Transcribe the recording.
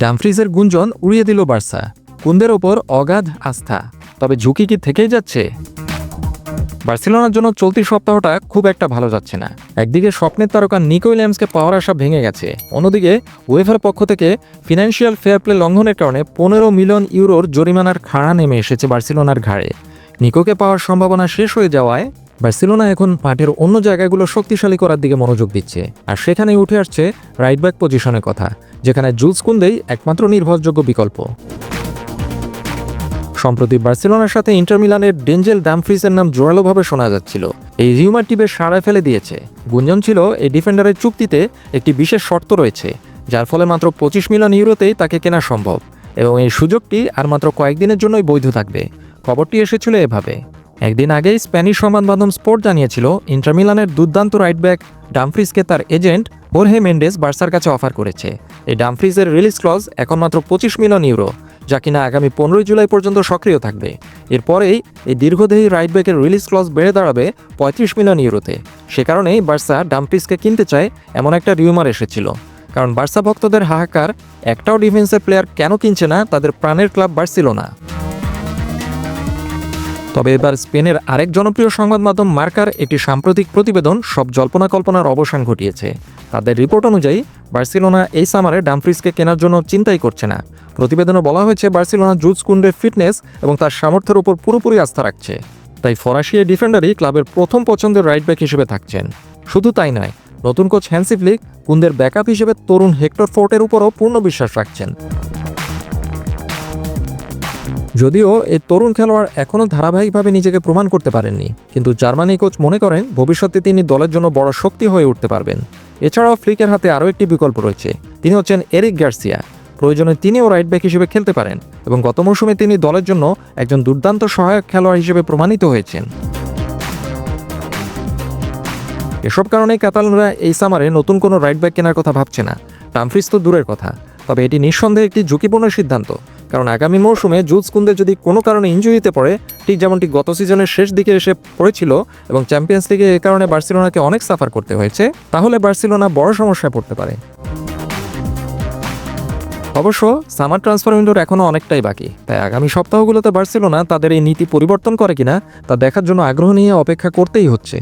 ডামফ্রিজের গুঞ্জন উড়িয়ে দিল বার্সা। কুন্দের ওপর অগাধ আস্থা। তবে ঝুঁকি কি থেকেই যাচ্ছে? বার্সেলোনার জন্য চলতি সপ্তাহটা খুব একটা ভালো যাচ্ছে না। একদিকে স্বপ্নের তারকা নিকো উইলিয়ামসকে পাওয়ার আশা ভেঙে গেছে। অন্যদিকে ওয়েফার পক্ষ থেকে ফিনান্সিয়াল ফেয়ার প্লে লঙ্ঘনের কারণে পনেরো মিলিয়ন ইউরোর জরিমানার খাড়া নেমে এসেছে বার্সেলোনার ঘাড়ে। নিকোকে পাওয়ার সম্ভাবনা শেষ হয়ে যাওয়ায় বার্সেলোনা এখন মাঠের অন্য জায়গাগুলো শক্তিশালী করার দিকে মনোযোগ দিচ্ছে। আর সেখানেই উঠে আসছে রাইট ব্যাক পজিশনের কথা, যেখানে জুলস কুন্দেই একমাত্র নির্ভরযোগ্য বিকল্প। সম্প্রতি বার্সেলোনার সাথে ইন্টার মিলানের ডেঞ্জেল ডামফ্রিজের নাম জোরালোভাবে শোনা যাচ্ছিল। এই রিউমার টিপের সাড়া ফেলে দিয়েছে। গুঞ্জন ছিল, এই ডিফেন্ডারের চুক্তিতে একটি বিশেষ শর্ত রয়েছে, যার ফলে মাত্র পঁচিশ মিলিয়ন ইউরোতেই তাকে কেনা সম্ভব। এবং এই সুযোগটি আর মাত্র কয়েকদিনের জন্যই বৈধ থাকবে। খবরটি এসেছিল এভাবে। একদিন আগেই স্প্যানিশ সংবাদ মাধ্যম স্পোর্ট জানিয়েছিল ইন্টারমিলানের দুর্দান্ত রাইট ব্যাক ডামফ্রিজকে তার এজেন্ট হোরহে মেন্ডেস বার্সার কাছে অফার করেছে। এই ডামফ্রিজের রিলিজ ক্লজ এখন মাত্র পঁচিশ মিলিয়ন ইউরো, যা কিনা আগামী পনেরোই জুলাই পর্যন্ত সক্রিয় থাকবে। এরপরেই এই দীর্ঘদেহী রাইট ব্যাকের রিলিজ ক্লজ বেড়ে দাঁড়াবে পঁয়ত্রিশ মিলিয়ন ইউরোতে। সে কারণেই বার্সা ডাম্পিসকে কিনতে চায় এমন একটা রিউমার এসেছিল। কারণ বার্সা ভক্তদের হাহাকার, একটাও ডিফেন্সের প্লেয়ার কেন কিনছে না, তাদের প্রাণের ক্লাব বার্সিলোনা। তবে এবার স্পেনের আরেক জনপ্রিয় সংবাদ মাধ্যম মার্কার একটি সাম্প্রতিক প্রতিবেদন সব জল্পনা কল্পনার অবসান ঘটিয়েছে। তাদের রিপোর্ট অনুযায়ী, বার্সেলোনা এই সামারে ডামফ্রিজকে কেনার জন্য চিন্তাই করছে না। প্রতিবেদনে বলা হয়েছে, বার্সেলোনা জুজ কুন্ডের ফিটনেস এবং তার সামর্থ্যের উপর পুরোপুরি আস্থা রাখছে। তাই ফরাসি এই ডিফেন্ডারই ক্লাবের প্রথম পছন্দের রাইট ব্যাক হিসেবে থাকছেন। শুধু তাই নয়, নতুন কোচ হ্যান্সি ফ্লিক কুন্দের ব্যাকআপ হিসেবে তরুণ হেক্টর ফোর্টের উপরও পূর্ণ বিশ্বাস রাখছেন। যদিও এই তরুণ খেলোয়াড় এখনও ধারাবাহিকভাবে নিজেকে প্রমাণ করতে পারেননি, কিন্তু জার্মানি কোচ মনে করেন ভবিষ্যতে তিনি দলের জন্য বড় শক্তি হয়ে উঠতে পারবেন। এছাড়াও ফ্লিকের হাতে আরও একটি বিকল্প রয়েছে। তিনি হচ্ছেন এরিক গার্সিয়া। প্রয়োজনে তিনিও রাইট ব্যাক হিসেবে খেলতে পারেন এবং গত মৌসুমে তিনি দলের জন্য একজন দুর্দান্ত সহায়ক খেলোয়াড় হিসেবে প্রমাণিত হয়েছেন। এসব কারণে ক্যাতালনরা এই সামারে নতুন কোনো রাইট ব্যাক কেনার কথা ভাবছে না। টামফ্রিজ তো দূরের কথা, তবে এটি নিঃসন্দেহে একটি ঝুঁকিপূর্ণ সিদ্ধান্ত। কারণ আগামী মৌসুমে জুলস কুন্দে যদি কোনো কারণে ইঞ্জুরিতে পড়ে ঠিক যেমনটি গত সিজনের শেষ দিকে এসে পড়েছিল এবং চ্যাম্পিয়ন্স লিগে এ কারণে বার্সেলোনাকে অনেক সাফার করতে হয়েছে, তাহলে বার্সেলোনা বড় সমস্যায় পড়তে পারে। অবশ্য সামার ট্রান্সফার উইন্ডোর এখনও অনেকটাই বাকি, তাই আগামী সপ্তাহগুলোতে বার্সেলোনা তাদের এই নীতি পরিবর্তন করে কিনা, তা দেখার জন্য আগ্রহ নিয়ে অপেক্ষা করতেই হচ্ছে।